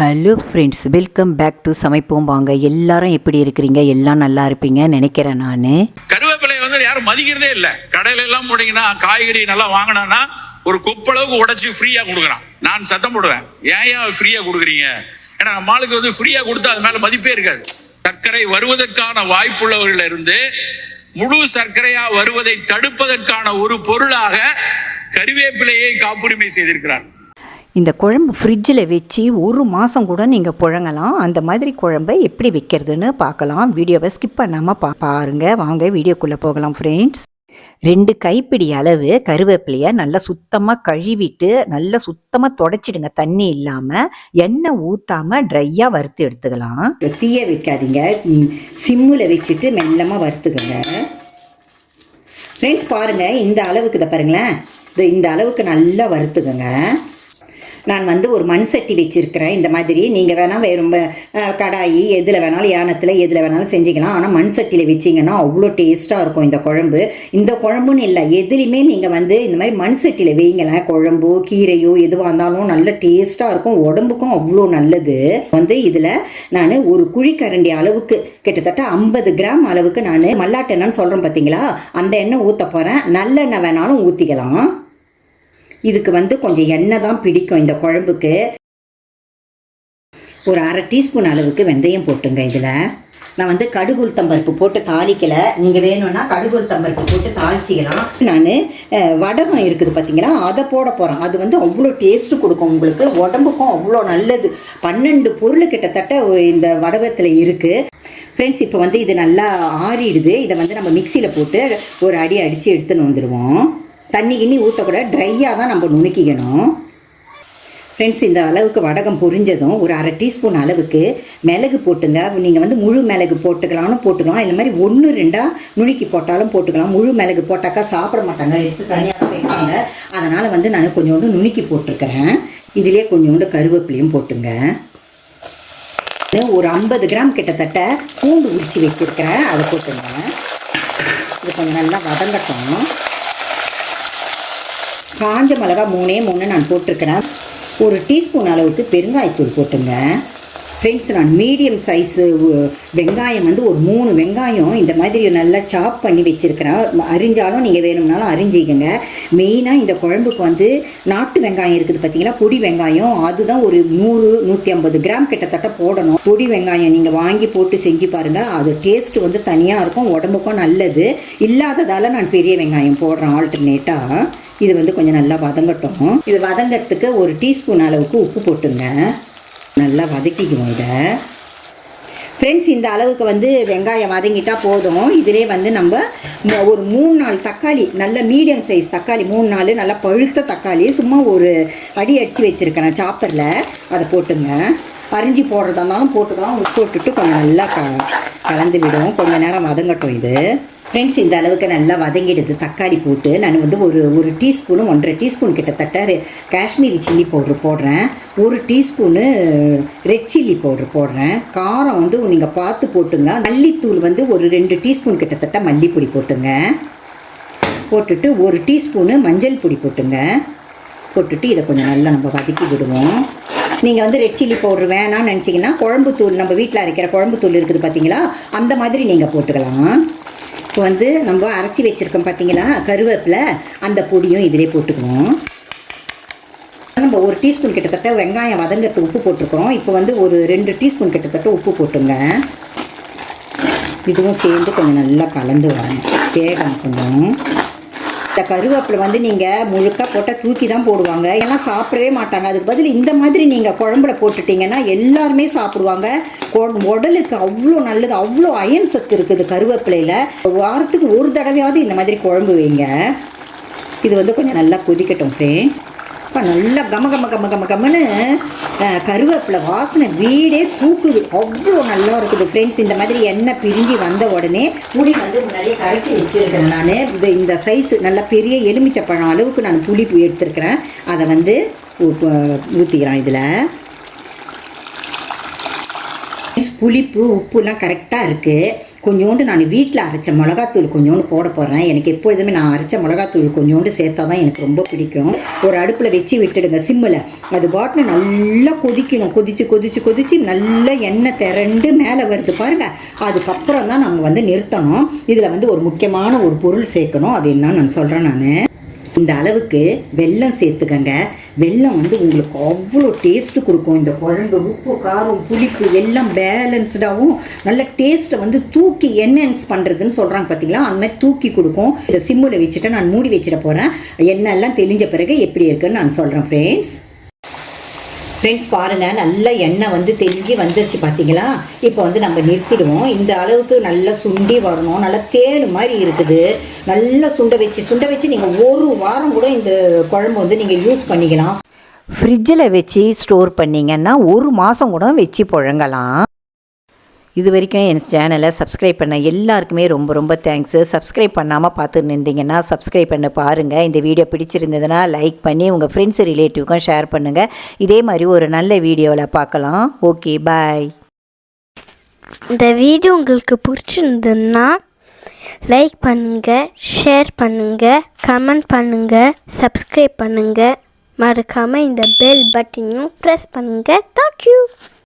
Hello friends welcome back to சமைப்போம் வாங்க. எல்லாரும் எப்படி இருக்கிறீங்க? எல்லாம் நல்லா இருப்பீங்க நினைக்கிறேன் நான். கருவேப்பிலை வந்து யாரும் மதிக்கிறதே இல்லை. கடையில எல்லாம் போனீங்கன்னா காய்கறி நல்லா வாங்கினா ஒரு கொப்பளவுக்கு உடைச்சு ஃப்ரீயா கொடுக்குறான். நான் சத்தம் போடுவேன். ஏன் ஏன் ஃப்ரீயா கொடுக்குறீங்க? ஏன்னா நம்ம ஆளுக்கு வந்து ஃப்ரீயா கொடுத்தா அது மேல மதிப்பே இருக்காது. சர்க்கரை வருவதற்கான வாய்ப்புள்ளவர்கள் இருந்து முழு சர்க்கரையா வருவதை தடுப்பதற்கான ஒரு பொருளாக கருவேப்பிலையை காப்புரிமை செய்திருக்கிறார். இந்த குழம்பு ஃப்ரிட்ஜில் வச்சு ஒரு மாதம் கூட நீங்கள் புழங்கலாம். அந்த மாதிரி குழம்பை எப்படி வைக்கிறதுன்னு பார்க்கலாம். வீடியோவை ஸ்கிப் பண்ணாமல் பா பாருங்கள் வாங்க வீடியோக்குள்ளே போகலாம் ஃப்ரெண்ட்ஸ் ரெண்டு கைப்பிடி அளவு கருவேப்பிலையை நல்லா சுத்தமாக கழுவிட்டு நல்லா சுத்தமாக தொடச்சிடுங்க. தண்ணி இல்லாமல் எண்ணெய் ஊற்றாமல் ட்ரையாக வறுத்து எடுத்துக்கலாம். தீய வைக்காதீங்க. சிம்மில் வச்சுட்டு மெல்லமாக வறுத்துக்கோங்க. ஃப்ரெண்ட்ஸ் பாருங்கள் இந்த அளவுக்கு இதை பாருங்களேன். இந்த அளவுக்கு நல்லா வறுத்துக்கோங்க. நான் வந்து ஒரு மண் சட்டி வச்சுருக்கிறேன். இந்த மாதிரி நீங்கள் வேணால் வேறு கடாயி எதில் வேணாலும் யானத்தில் எதில் வேணாலும் செஞ்சுக்கலாம். ஆனால் மண் சட்டியில் வச்சிங்கன்னா அவ்வளோ டேஸ்ட்டாக இருக்கும் இந்த குழம்பு. இந்த குழம்புன்னு இல்லை எதுலேயுமே நீங்கள் வந்து இந்த மாதிரி மண் சட்டியில் வைங்களேன். குழம்போ கீரையோ எதுவாக இருந்தாலும் நல்ல டேஸ்ட்டாக இருக்கும். உடம்புக்கும் அவ்வளோ நல்லது. வந்து இதில் நான் ஒரு குழிக்கரண்டி அளவுக்கு கிட்டத்தட்ட ஐம்பது கிராம் அளவுக்கு நான் மல்லாட்டு சொல்கிறேன் பார்த்தீங்களா அந்த எண்ணெய் ஊற்ற போகிறேன் நல்லெண்ணெய் வேணாலும் ஊற்றிக்கலாம் இதுக்கு வந்து கொஞ்சம் எண்ணெய் தான் பிடிக்கும் இந்த குழம்புக்கு. ஒரு அரை டீஸ்பூன் அளவுக்கு வெந்தயம் போட்டுங்க இதில். நான் வந்து கடுகு உளுத்தம்பருப்பு போட்டு தாளிக்கலை. நீங்கள் வேணும்னா கடுகு உளுத்தம்பருப்பு போட்டு தாளிச்சிக்கலாம். நான் வடகம் இருக்குது பார்த்தீங்களா அதை போட போகிறேன் அது வந்து அவ்வளோ டேஸ்ட்டு கொடுக்கும் உங்களுக்கு. உடம்புக்கும் அவ்வளோ நல்லது. பன்னெண்டு பொருள் கிட்டத்தட்ட இந்த வடகத்தில் இருக்குது ஃப்ரெண்ட்ஸ் இப்போ வந்து இது நல்லா ஆறிடுது. இதை வந்து நம்ம மிக்சியில் போட்டு ஒரு அடி அடித்து எடுத்துன்னு வந்துடுவோம் தண்ணி கிண்ணி ஊற்றக்கூட ட்ரையாக தான் நம்ம நுணுக்கிக்கணும். ஃப்ரெண்ட்ஸ் இந்த அளவுக்கு வடகம் பொரிஞ்சதும் ஒரு அரை டீஸ்பூன் அளவுக்கு மிளகு போட்டுங்க. நீங்கள் வந்து முழு மிளகு போட்டுக்கலாம்னு போட்டுக்கலாம். இந்த மாதிரி ஒன்று ரெண்டாக நுணுக்கி போட்டாலும் போட்டுக்கலாம். முழு மிளகு போட்டாக்கா சாப்பிட மாட்டாங்க. எடுத்து தனியாக தான் வைப்பாங்க. அதனால் வந்து நான் கொஞ்சோண்டு நுணுக்கி போட்டிருக்கிறேன். இதிலே கொஞ்சோண்டு கருவேப்பிலையும் போட்டுங்க. ஒரு ஐம்பது கிராம் கிட்டத்தட்ட பூண்டு உரிச்சு வச்சிருக்கிறேன். அதை போட்டுங்க. இது கொஞ்சம் நல்லா வதங்கட்டும். காஞ்ச மிளகா மூணே மூணு நான் போட்டிருக்கிறேன். ஒரு டீஸ்பூன் அளவுக்கு பெருங்காயத்தூள் போட்டுங்க. ஃப்ரெண்ட்ஸ் நான் மீடியம் சைஸு வெங்காயம் வந்து ஒரு மூணு வெங்காயம் இந்த மாதிரி நல்லா சாப் பண்ணி வச்சுருக்கிறேன். அரிஞ்சாலும் நீங்கள் வேணும்னாலும் அரிஞ்சிக்கங்க. மெயினாக இந்த குழம்புக்கு வந்து நாட்டு வெங்காயம் இருக்குது பார்த்தீங்களா பொடி வெங்காயம். அதுதான் ஒரு நூறு நூற்றி ஐம்பது கிராம் கிட்டத்தட்ட போடணும். பொடி வெங்காயம் நீங்கள் வாங்கி போட்டு செஞ்சு பாருங்கள் அது டேஸ்ட் வந்து தனியாக இருக்கும் உடம்புக்கும் நல்லது. இல்லாததால் நான் பெரிய வெங்காயம் போடுறேன் ஆல்டர்னேட்டாக இது வந்து கொஞ்சம் நல்லா வதங்கட்டும். இது வதங்கிறதுக்கு ஒரு டீஸ்பூன் அளவுக்கு உப்பு போட்டுங்க. நல்லா வதக்கிக்குவோம் இதை. ஃப்ரெண்ட்ஸ் இந்த அளவுக்கு வந்து வெங்காயம் வதங்கிட்டால் போதும். இதிலே வந்து நம்ம ஒரு மூணு நாலு தக்காளி நல்ல மீடியம் சைஸ் தக்காளி மூணு நாலு நல்லா பழுத்த தக்காளி சும்மா ஒரு அடி அடித்து வச்சுருக்கேன் சாப்பரில் அதை போட்டுங்க. அரிஞ்சு போடுறதா இருந்தாலும் போட்டுக்கலாம். உப்பு போட்டுட்டு கொஞ்சம் நல்லா க கலந்து விடும். கொஞ்சம் நேரம் வதங்கட்டும் இது. ஃப்ரெண்ட்ஸ் இந்த அளவுக்கு நல்லா வதங்கிடுது தக்காளி போட்டு நான் வந்து ஒரு ஒரு டீஸ்பூனு ஒன்றரை டீஸ்பூன் கிட்டத்தட்ட காஷ்மீரி சில்லி பவுட்ரு போடுறேன். ஒரு டீஸ்பூனு ரெட் சில்லி பவுட்ரு போடுறேன். காரம் வந்து நீங்கள் பார்த்து போட்டுங்க. மல்லித்தூள் வந்து ஒரு ரெண்டு டீஸ்பூன் கிட்டத்தட்ட மல்லிப்பொடி போட்டுங்க. போட்டுட்டு ஒரு டீஸ்பூனு மஞ்சள் பொடி போட்டுங்க. போட்டுட்டு இதை கொஞ்சம் நல்லா நம்ம வதக்கி விடுவோம். நீங்கள் வந்து ரெட் சில்லி பவுடர் வேணாம்னு நினச்சிங்கன்னா குழம்பு தூள் நம்ம வீட்டில் அரைக்கிற குழம்பு தூள் இருக்குது பார்த்தீங்களா அந்த மாதிரி நீங்கள் போட்டுக்கலாம். இப்போ வந்து நம்ம அரைச்சி வச்சுருக்கோம் பார்த்தீங்களா கருவேப்பிலை. அந்த பொடியும் இதிலே போட்டுக்குவோம் நம்ம ஒரு டீஸ்பூன் கிட்டத்தட்ட வெங்காயம் வதங்கிறதுக்கு உப்பு போட்டிருக்கிறோம். இப்போ வந்து ஒரு ரெண்டு டீஸ்பூன் கிட்டத்தட்ட உப்பு போட்டுங்க. இதுவும் சேர்ந்து கொஞ்சம் நல்லா கலந்து வரணும். வேகணும் கொஞ்சம். இந்த கருவேப்பிலை வந்து நீங்கள் முழுக்க போட்டால் தூக்கி தான் போடுவாங்க. எல்லாம் சாப்பிடவே மாட்டாங்க. அதுக்கு பதில் இந்த மாதிரி நீங்கள் குழம்புல போட்டுட்டிங்கன்னா எல்லாருமே சாப்பிடுவாங்க. உடலுக்கு அவ்வளோ நல்லது அவ்வளோ அயன் சத்து இருக்குது கருவேப்பிலையில். வாரத்துக்கு ஒரு தடவையாவது இந்த மாதிரி குழம்பு வைங்க. இது வந்து கொஞ்சம் நல்லா கொதிக்கட்டும் ஃப்ரெண்ட்ஸ் இப்போ நல்லா கம கம கம கம கமன்னு கருவேப்பிலை வாசனை வீடே தூக்குது. அவ்வளோ நல்லா இருக்குது ஃப்ரெண்ட்ஸ் இந்த மாதிரி எண்ணெய் பிரிஞ்சு வந்த உடனே புளி வந்து நிறைய கரைச்சி வச்சுருக்கிறேன் நான். இந்த இந்த சைஸு நல்லா பெரிய எலுமிச்சை பழம் அளவுக்கு நான் புளி எடுத்துருக்கிறேன். அதை வந்து ஊற்றிக்கிறேன் இதில். புளிப்பு உப்புலாம் கரெக்டாக இருக்குது கொஞ்சோண்டு நான் வீட்டில் அரைச்ச மிளகாத்தூள் கொஞ்சோண்டு போட போகிறேன் எனக்கு எப்பொழுதுமே நான் அரைச்ச மிளகாத்தூள் கொஞ்சோண்டு சேர்த்தா தான் எனக்கு ரொம்ப பிடிக்கும். ஒரு அடுப்பில் வச்சு விட்டுடுங்க சிம்மில். அது பாட்டில் நல்லா கொதிக்கணும். கொதிச்சு கொதிச்சு கொதிச்சு நல்லா எண்ணெய் திரண்டு மேலே வருது. பாருங்கள் அதுக்கப்புறம் தான் நம்ம வந்து நிறுத்தணும். இதில் வந்து ஒரு முக்கியமான ஒரு பொருள் சேர்க்கணும். அது என்னன்னு நான் சொல்கிறேன் நான். இந்த அளவுக்கு வெல்லம் சேர்த்துக்கங்க. வெல்லம் வந்து உங்களுக்கு அவ்வளோ டேஸ்ட்டு கொடுக்கும். இந்த குழம்பு உப்பு காரம் புளிப்பு எல்லாம் பேலன்ஸ்டாகவும் நல்ல டேஸ்ட்டை வந்து தூக்கி என்ஹென்ஸ் பண்ணுறதுன்னு சொல்கிறாங்க பார்த்தீங்களா அந்த மாதிரி தூக்கி கொடுக்கும். இதை சிம்மில் வச்சுட்டு நான் மூடி வச்சிட போகிறேன் எண்ணெய் எல்லாம் தெளிஞ்ச பிறகு எப்படி இருக்குன்னு நான் சொல்கிறேன் ஃப்ரெண்ட்ஸ் ஃப்ரெண்ட்ஸ் பாருங்கள் நல்ல எண்ணெய் வந்து தெளிஞ்சு வந்துருச்சு பார்த்தீங்களா இப்போ வந்து நம்ம நிறுத்திடுவோம். இந்த அளவுக்கு நல்லா சுண்டி வரணும். நல்லா தேன் மாதிரி இருக்குது. நல்லா சுண்ட வச்சு சுண்ட வச்சு நீங்கள் ஒரு வாரம் கூட இந்த குழம்பு வந்து நீங்கள் யூஸ் பண்ணிக்கலாம். ஃப்ரிட்ஜில் வச்சு ஸ்டோர் பண்ணிங்கன்னா ஒரு மாதம் கூட வச்சு புழங்கலாம். இது வரைக்கும் என் சேனலை சப்ஸ்கிரைப் பண்ண எல்லாருக்குமே ரொம்ப ரொம்ப தேங்க்ஸு சப்ஸ்கிரைப் பண்ணாமல் பார்த்துட்டு இருந்தீங்கன்னா சப்ஸ்கிரைப் பண்ண பாருங்கள் இந்த வீடியோ பிடிச்சிருந்ததுன்னா லைக் பண்ணி உங்கள் ஃப்ரெண்ட்ஸ் ரிலேட்டிவ்க்கும் ஷேர் பண்ணுங்கள் இதே மாதிரி ஒரு நல்ல வீடியோவில் பார்க்கலாம். ஓகே பாய் இந்த வீடியோ உங்களுக்கு பிடிச்சிருந்ததுன்னா லைக் பண்ணுங்கள் ஷேர் பண்ணுங்கள் கமெண்ட் பண்ணுங்கள் சப்ஸ்கிரைப் பண்ணுங்கள் மறக்காமல் இந்த பெல் பட்டனையும் ப்ரெஸ் பண்ணுங்கள் தேங்க்யூ